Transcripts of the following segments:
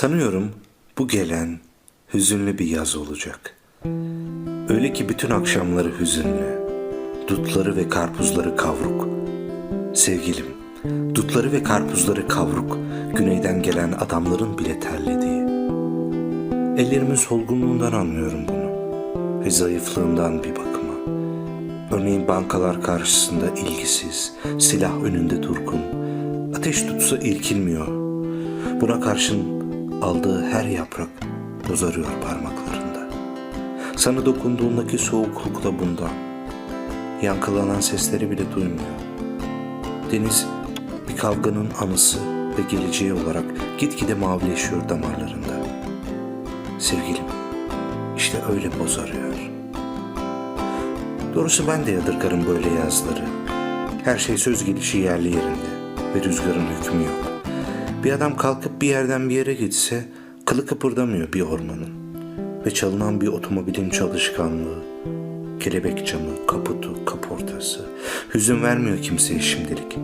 Sanıyorum bu gelen hüzünlü bir yaz olacak. Öyle ki bütün akşamları hüzünlü. Dutları ve karpuzları kavruk. Sevgilim, dutları ve karpuzları kavruk. Güneyden gelen adamların bile terlediği. Ellerimin solgunluğundan anlıyorum bunu. Ve zayıflığından bir bakıma. Örneğin bankalar karşısında ilgisiz, silah önünde durgun. Ateş tutsa irkilmiyor. Buna karşın aldığı her yaprak bozarıyor parmaklarında. Sana dokunduğundaki soğuklukla bundan. Yankılanan sesleri bile duymuyor. Deniz bir kavganın anısı ve geleceği olarak gitgide mavileşiyor damarlarında. Sevgilim, işte öyle bozarıyor. Doğrusu ben de yadırgarım böyle yazları. Her şey söz gelişi yerli yerinde ve rüzgarın hükmü yok. Bir adam kalkıp bir yerden bir yere gitse kılı kıpırdamıyor bir ormanın. Ve çalınan bir otomobilin çalışkanlığı, kelebek camı, kaputu, kaportası hüzün vermiyor kimseye şimdilik.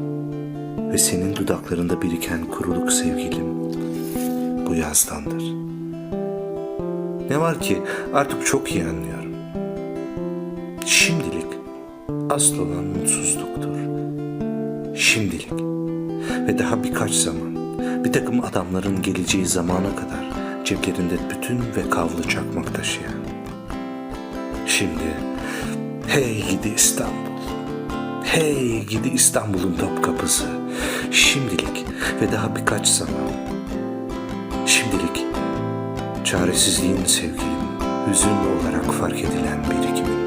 Ve senin dudaklarında biriken kuruluk sevgilim bu yazdandır. Ne var ki artık çok iyi anlıyorum. Şimdilik asıl olan mutsuzluktur. Şimdilik ve daha birkaç zaman bir takım adamların geleceği zamana kadar ceplerinde bütün ve kavlı çakmak taşıyan. Şimdi hey gidi İstanbul. Hey gidi İstanbul'un top kapısı. Şimdilik ve daha birkaç zaman. Şimdilik çaresizliğin sevgilim, hüzünlü olarak fark edilen birikiminde.